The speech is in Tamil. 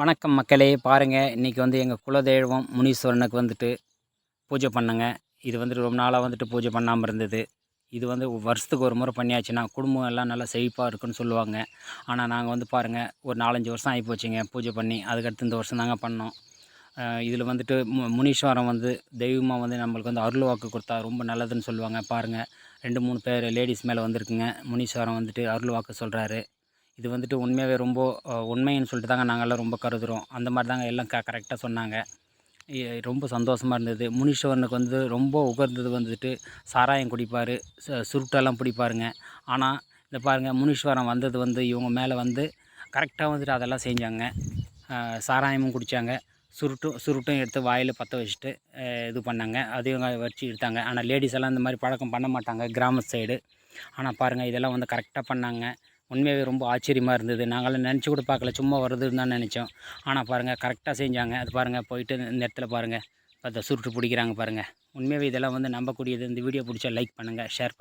வணக்கம் மக்களே பாருங்கள் இன்றைக்கி வந்து எங்கள் குலதெய்வம் முனீஸ்வரனுக்கு வந்துட்டு பூஜை பண்ணுங்க. இது வந்துட்டு ரொம்ப நாளாக வந்துட்டு பூஜை பண்ணாமல் இருந்தது. இது வந்து வருஷத்துக்கு ஒரு முறை பண்ணியாச்சுன்னா குடும்பம் எல்லாம் நல்லா செழிப்பாக இருக்குன்னு சொல்லுவாங்க. ஆனால் நாங்கள் வந்து பாருங்கள் ஒரு நாலஞ்சு வருஷம் ஆகி போச்சுங்க பூஜை பண்ணி. அதுக்கடுத்து இந்த வருஷம் தாங்க பண்ணோம். இதில் வந்துட்டு மு முனீஸ்வரம் வந்து தெய்வமாக வந்து நம்மளுக்கு வந்து அருள் வாக்கு கொடுத்தா ரொம்ப நல்லதுன்னு சொல்லுவாங்க பாருங்கள் ரெண்டு மூணு பேர் லேடிஸ் மேலே வந்திருக்குங்க. முனீஸ்வரம் வந்துட்டு அருள் வாக்கு சொல்கிறாரு இது வந்துட்டு உண்மையாகவே ரொம்ப உண்மைன்னு சொல்லிட்டு தாங்க நாங்கள்லாம் ரொம்ப கருதுகிறோம் அந்த மாதிரி தாங்க எல்லாம் க கரெக்டாக சொன்னாங்க. ரொம்ப சந்தோஷமாக இருந்தது. முனீஸ்வரனுக்கு வந்து ரொம்ப உகர்ந்தது வந்துட்டு சாராயம் குடிப்பார் சுருட்டெல்லாம் பிடிப்பாருங்க. ஆனால் இந்த பாருங்கள் முனீஸ்வரன் வந்தது வந்து இவங்க மேலே வந்து கரெக்டாக வந்துட்டு அதெல்லாம் செஞ்சாங்க. சாராயமும் குடித்தாங்க சுருட்டும் சுருட்டும் எடுத்து வாயில் பற்ற வச்சுட்டு இது பண்ணாங்க. அதையும் வச்சு எடுத்தாங்க. ஆனால் லேடிஸ் எல்லாம் இந்த மாதிரி பழக்கம் பண்ண மாட்டாங்க கிராம சைடு ஆனால் பாருங்கள் இதெல்லாம் வந்து கரெக்டாக பண்ணாங்க. உண்மையாகவே ரொம்ப ஆச்சரியமாக இருந்தது. நாங்களாம் நினச்சி கூட பார்க்கல. சும்மா வருதுன்னு தான் நினச்சோம். ஆனால் பாருங்கள் கரெக்டாக செஞ்சாங்க. அது பாருங்கள் போயிட்டு இந்த இடத்துல பாருங்கள் பார்த்தா சுருட்டு பிடிக்கிறாங்க பாருங்கள் உண்மையாகவே இதெல்லாம் வந்து நம்பக்கூடியது. இந்த வீடியோ பிடிச்சா லைக் பண்ணுங்கள் ஷேர் பண்ணுங்கள்